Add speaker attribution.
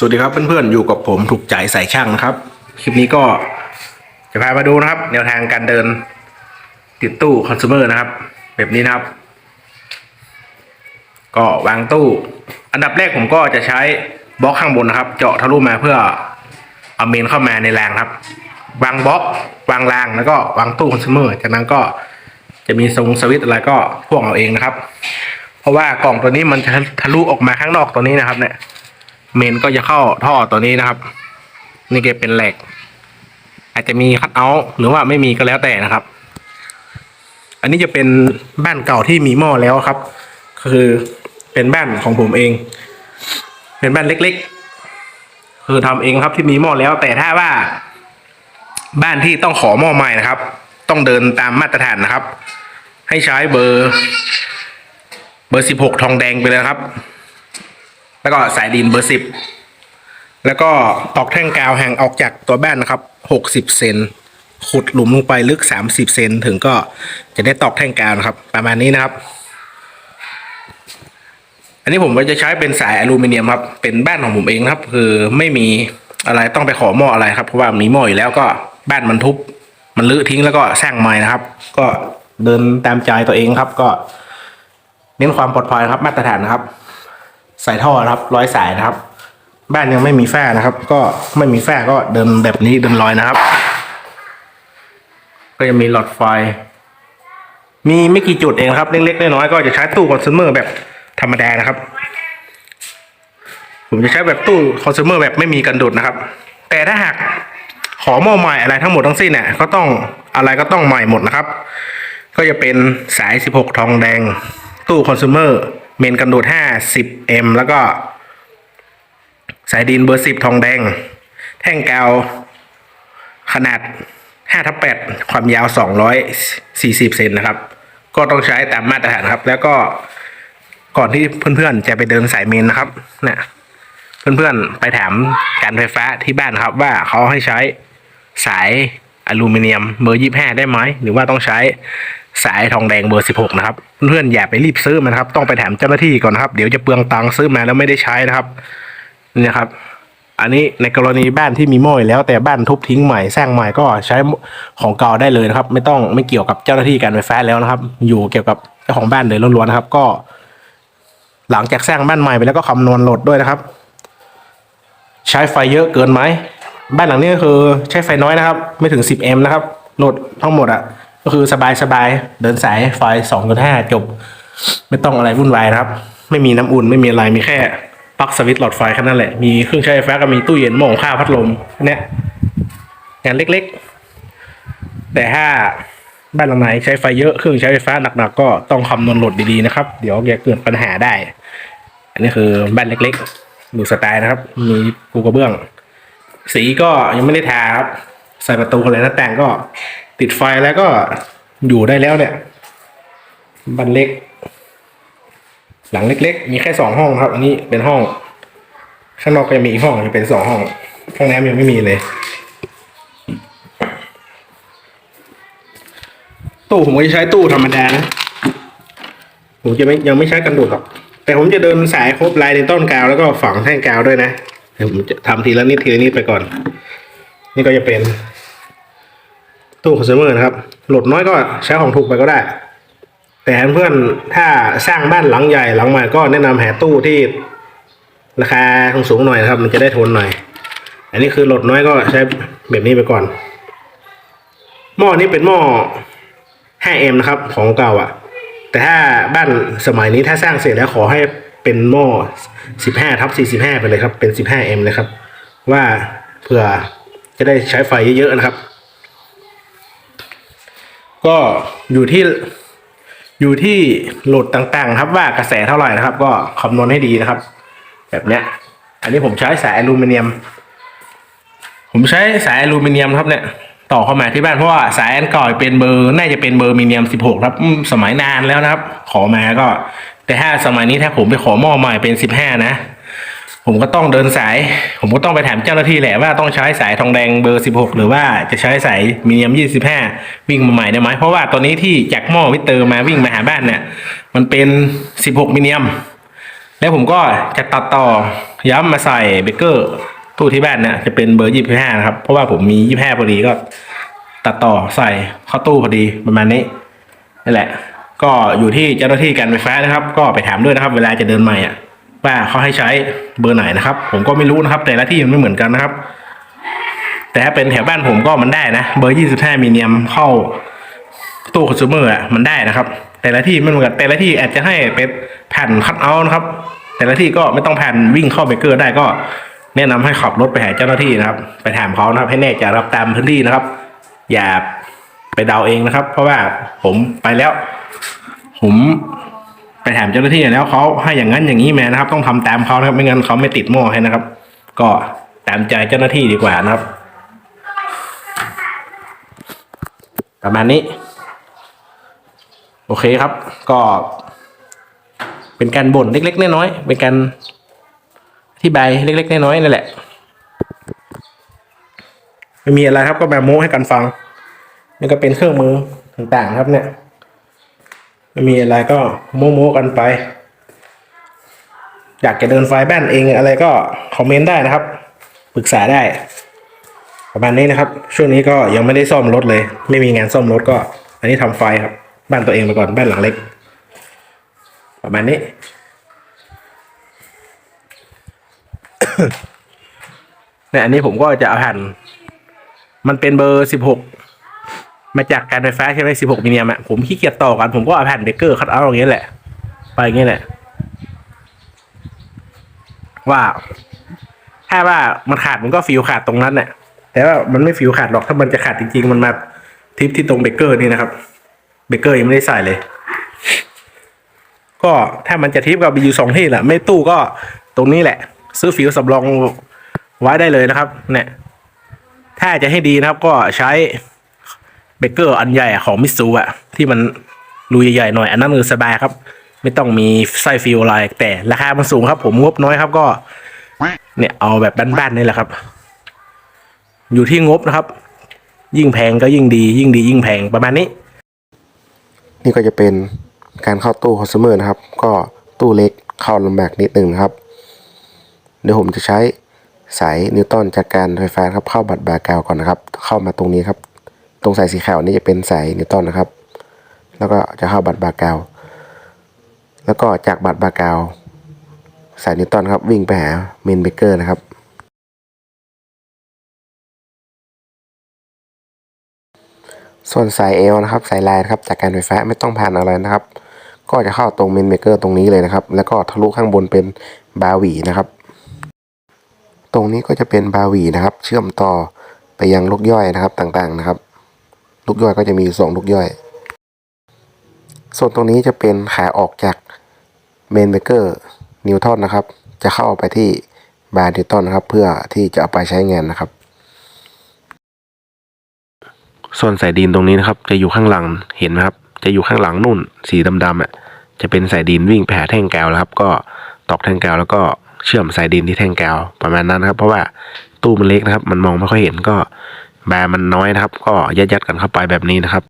Speaker 1: สวัสดีครับเพื่อนๆอยู่กับผมถูกใจใส่ช่างนะครับ คลิปนี้ก็จะพามาดูนะครับ แนวทางการเดินติดตู้คอน sumer นะครับ แบบนี้นะครับ ก็วางตู้ อันดับแรกผมก็จะใช้บล็อกข้างบนนะครับ เจาะทะลุมาเพื่อเอาเมนเข้ามาในรางครับ วางบล็อกวางรางแล้วก็วางตู้คอน sumer จากนั้นก็จะมีทรงสวิตอะไรก็พ่วงเอาเองนะครับ เพราะว่ากล่องตัวนี้มันจะทะลุออกมาข้างนอกตัวนี้นะครับเนี่ย เมนก็จะเข้าท่อตัวนี้นะครับ นี่ก็เป็นแหลก อาจจะมีคัดเอาท์หรือว่าไม่มีก็แล้วแต่นะครับ อันนี้จะเป็นบ้านเก่าที่มีหม้อแล้วครับ คือเป็นบ้านของผมเอง เป็นบ้านเล็กๆ คือทำเองครับที่มีหม้อแล้ว แต่ถ้าว่าบ้านที่ต้องขอหม้อใหม่นะครับ ต้องเดินตามมาตรฐานนะครับ ให้ใช้เบอร์ เบอร์สิบหกทองแดงไปเลยครับ แล้วก็สายดินเบอร์สิบแล้วก็ตอกแท่งกาวห่างออกจากตัวแบ้นนะครับหกสิบเซนขุดหลุมลงไปลึกสามสิบเซนถึงก็จะได้ตอกแท่งกาวนะครับ ประมาณนี้นะครับ อันนี้ผมก็จะใช้เป็นสายอลูมิเนียมครับ เป็นบ้านของผมเองนะครับ คือไม่มีอะไรต้องไปขอหม้ออะไรครับ เพราะว่ามีหม้ออยู่แล้วก็บ้านมันทุบ มันลื้อทิ้งแล้วก็สร้างใหม่นะครับ ก็เดินตามใจตัวเองครับ ก็เน้นความปลอดภัยครับมาตรฐานนะครับ ใส่ท่อนะครับ ร้อยสายนะครับ บ้านยังไม่มีแฟ้นะครับ ก็ไม่มีแฟ้ก็เดินแบบนี้เดินลอยนะครับ ก็จะมีหลอดไฟ มีไม่กี่จุดเองครับ เล็กๆน้อยๆก็จะใช้ตู้คอน sumer แบบธรรมดานะครับ ผมจะใช้แบบตู้คอน sumer แบบไม่มีกันดุดนะครับ แต่ถ้าหากขอหม้อใหม่อะไรทั้งหมดทั้งสิ้นเนี่ยก็ต้องอะไรก็ต้องใหม่หมดนะครับ ก็จะเป็นสาย 16 ทองแดง ตู้คอน sumer เมนกันโดด 50M แล้วก็ สายดินเบอร์10ทองแดง แท่งกาวขนาด5ทับ8ความยาว240เซนนะครับ ก็ต้องใช้ตามมาตรฐานครับ แล้วก็ก่อนที่เพื่อนๆจะไปเดินสายเมนนะครับเนี่ยเพื่อนๆไปถามการไฟฟ้าที่บ้านครับว่าเขาให้ใช้สายอลูมิเนียมเบอร์25ได้ไหมหรือว่าต้องใช้ สายทองแดงเบอร์ 16 นะครับ เพื่อนอย่าไปรีบซื้อมันครับ ต้องไปถามเจ้าหน้าที่ก่อนนะครับ เดี๋ยวจะเปลืองตังค์ซื้อมาแล้วไม่ได้ใช้นะครับนี่ครับ อันนี้ในกรณีบ้านที่มีหม้อยแล้วแต่บ้านทุบทิ้งใหม่สร้างใหม่ก็ใช้ของเก่าได้เลยนะครับ ไม่ต้องไม่เกี่ยวกับเจ้าหน้าที่การไฟฟ้าแล้วนะครับ อยู่เกี่ยวกับเจ้าของบ้านเลยล้วนๆนะครับ ก็ หลังจากสร้างบ้านใหม่ไปแล้วก็คำนวณโหลดด้วยนะครับ ใช้ไฟเยอะเกินไหมบ้านหลังนี้ก็คือใช้ไฟน้อยนะครับ ไม่ถึง 10 แอมป์นะครับโหลดทั้งหมดอะ ก็คือสบายๆเดินสายไฟ2.5จบ ไม่ต้องอะไรวุ่นวายนะครับ ไม่มีน้ำอุ่นไม่มีอะไรมีแค่ปลั๊กสวิตช์หลอดไฟแค่นั้นแหละ มีเครื่องใช้ไฟฟ้าก็มีตู้เย็นหม้อหุงข้าวพัดลมเนี่ยงานเล็กๆ แต่ถ้าบ้านหลังไหนใช้ไฟเยอะเครื่องใช้ไฟฟ้าหนักๆก็ต้องคำนวณโหลดดีๆนะครับ เดี๋ยวจะเกิดปัญหาได้ อันนี้คือบ้านเล็กๆ ดูสไตล์นะครับ มีปูกระเบื้อง สีก็ยังไม่ได้ทาครับ ใส่ประตูอะไรหน้าต่างก็ ติดไฟแล้วก็อยู่ได้แล้วเนี่ยบ้านเล็ก หลังเล็ก ๆ มีแค่สองห้องครับ อันนี้เป็นห้อง ข้างนอกก็ยังมีอีกห้องจะเป็นสองห้องห้องน้ำยังไม่มีเลยตู้ผมก็จะใช้ตู้ธรรมดานะผมจะไม่ยังไม่ใช้กันดูดหรอก แต่ผมจะเดินสายครบลายในต้นกาวแล้วก็ฝังแท่งกาวด้วยนะเดี๋ยวผมจะทำทีละนิดทีละนิดไปก่อน นี่ก็จะเป็น ตู้คอน sumer นะครับ โหลดน้อยก็ใช้ของถูกไปก็ได้ แต่เพื่อนถ้าสร้างบ้านหลังใหญ่หลังใหม่ก็แนะนำหาตู้ที่ราคาสูงหน่อยนะครับมันจะได้ทนหน่อย อันนี้คือโหลดน้อยก็ใช้แบบนี้ไปก่อน หม้อนี้เป็นหม้อ 5M นะครับของเก่าอะ แต่ถ้าบ้านสมัยนี้ถ้าสร้างเสร็จแล้วขอให้เป็นหม้อ 15ทับ45 ไปเลยครับ เป็น 15M เลยครับ ว่าเผื่อจะได้ใช้ไฟเยอะๆนะครับ ก็อยู่ที่อยู่ที่โหลดต่างๆ ครับว่ากระแสเท่าไหร่นะครับ ก็คำนวณให้ดีนะครับ แบบเนี้ย อันนี้ผมใช้สายอลูมิเนียม ผมใช้สายอลูมิเนียมครับเนี่ยต่อเข้ามาที่บ้านเพราะว่าสายอันก่าเป็นเบอร์น่าจะเป็นเบอร์มิเนียม 16 ครับสมัยนานแล้วนะครับ ขอมาก็ แต่ถ้าสมัยนี้ถ้าผมไปขอหม้อใหม่เป็น 15 นะ ผมก็ต้องเดินสาย ผมก็ต้องไปถามเจ้าหน้าที่แหละว่าต้องใช้สายทองแดงเบอร์ 16 หรือว่าจะใช้สายมิเนียม 25 วิ่งมาใหม่ได้ไหมเพราะว่าตัวนี้ที่จากหม้อวิเตอร์มาวิ่งมาหาบ้านเนี่ยมันเป็น 16 มิเนียม แล้วผมก็จะตัดต่อย้ำมาใส่เบเกอร์ตู้ที่บ้านเนี่ยจะเป็นเบอร์ยี่สิบห้านะครับ เพราะว่าผมมียี่ห้าพอดีก็ตัดต่อใส่เข้าตู้พอดีประมาณนี้นั่นแหละ ก็อยู่ที่เจ้าหน้าที่การไฟฟ้านะครับ ก็ไปถามด้วยนะครับ เวลาจะเดินใหม่อะ ว่าเขาให้ใช้เบอร์ไหนนะครับ ผมก็ไม่รู้นะครับ แต่ละที่มันไม่เหมือนกันนะครับ แต่ถ้าเป็นแถวบ้านผมก็มันได้นะ เบอร์ยี่สิบห้ามีเนียมเข้าตู้คอน sumer อะมันได้นะครับ แต่ละที่ไม่เหมือนกันแต่ละที่อาจจะให้เป็นแผ่นคัดเอาท์นะครับ แต่ละที่ก็ไม่ต้องแผ่นวิ่งเข้าเบเกอร์ได้ก็แนะนำให้ขับรถไปหาเจ้าหน้าที่นะครับ ไปถามเขานะครับ ให้แน่ใจรับตามพื้นที่นะครับ อย่าไปเดาเองนะครับ เพราะว่าผมไปแล้ว ผม ถามเจ้าหน้าที่แล้วเขาให้อย่างนั้นอย่างนี้แมานะครับ ต้องทำตามเขานะครับไม่งั้นเขาไม่ติดหม้อให้นะครับ ก็ตามใจเจ้าหน้าที่ดีกว่านะครับ ประมาณนี้ โอเคครับ ก็ เป็นการบ่นเล็กๆน้อยๆเป็นการอธิบายเล็กๆน้อยๆนั่นแหละไม่มีอะไรครับก็แบบโม้ให้กันฟังนี่ก็เป็นเครื่องมือต่างๆครับเนี่ย ม่มีอะไรก็โม้โม้กันไป อยากจะเดินไฟล์บ้านเองอะไรก็คอมเมนต์ได้นะครับ ปรึกษาได้ ประมาณนี้นะครับ ช่วงนี้ก็ยังไม่ได้ซ่อมรถเลย ไม่มีงานซ่อมรถก็ อันนี้ทำไฟครับ บ้านตัวเองไปก่อนบ้านหลังเล็ก ประมาณนี้ เนี่ยอันนี้ผมก็จะเอาแผ่นมันเป็นเบอร์สิบหก มาจากการไฟฟ้าใช่ไหมสิบหกมิลลิแอมป์อะผมขี้เกียจต่อกันผมก็เอาแผ่นเบเกอร์คัดเอาอย่างเงี้ยแหละ ไปอย่างเงี้ยแหละ ว่า ถ้าว่ามันขาดมันก็ฟิวขาดตรงนั้นแหละแต่ว่ามันไม่ฟิวขาดหรอกถ้ามันจะขาดจริงๆ มันมาทิปที่ตรงเบเกอร์นี่นะครับเบเกอร์ยังไม่ได้ใส่เลย ก็ถ้ามันจะทิปก็มีอยู่สองที่แหละไม่ตู้ก็ตรงนี้แหละ ซื้อฟิวสำรองไว้ได้เลยนะครับ เนี่ย ถ้าจะให้ดีนะครับ ก็ใช้ เบเกอร์อันใหญ่ของมิสซูอะที่มันรูใหญ่ๆหน่อยอันนั้นมือสบายครับ ไม่ต้องมีไส้ฟิวอะไรแต่ราคามันสูงครับผมงบน้อยครับก็ เนี่ยเอาแบบบ้านๆนี่แหละครับ อยู่ที่งบนะครับ ยิ่งแพงก็ยิ่งดี ยิ่งดียิ่งแพงประมาณนี้
Speaker 2: นี่ก็จะเป็นการเข้าตู้ customer นะครับ ก็ตู้เล็กเข้าลำบากนิดหนึ่งนะครับ เดี๋ยวผมจะใช้สายนิวตันจากการไฟฟ้าครับเข้าบัตรบาร์กาวก่อนนะครับ เข้ามาตรงนี้ครับ ตรงสายสีขาวนี่จะเป็นสายนิวตันนะครับ แล้วก็จะเข้าบัตรบาร์กาวแล้วก็จากบัตรบาร์กาวสายนิวตันครับวิ่งไปหาเมนเบเกอร์นะครับ ส่วนสายเอลนะครับสายลายนะครับจากการไฟฟ้าไม่ต้องผ่านอะไรนะครับ ก็จะเข้าตรงเมนเบเกอร์ตรงนี้เลยนะครับ แล้วก็ทะลุข้างบนเป็นบาวีนะครับ ตรงนี้ก็จะเป็นบาวีนะครับ เชื่อมต่อไปยังลูกย่อยนะครับต่างๆนะครับ ลูกย่อยก็จะมีสองลูกย่อย ส่วนตรงนี้จะเป็นขาออกจากเมนเบเกอร์นิวตันนะครับ จะเข้าไปที่บาร์นิวตันนะครับ เพื่อที่จะเอาไปใช้งานนะครับ ส่วนสายดินตรงนี้นะครับ จะอยู่ข้างหลังเห็นไหมครับ จะอยู่ข้างหลังนู่นสีดำๆอะจะเป็นสายดินวิ่งไปหาแท่งกาวแล้วครับ ก็ตอกแท่งกาวแล้วก็เชื่อมสายดินที่แท่งกาวประมาณนั้นนะครับ เพราะว่าตู้มันเล็กนะครับ มันมองไม่ค่อยเห็นก็ แบมันน้อยนะครับ ก็ยัดๆกันเข้าไปแบบนี้นะครับ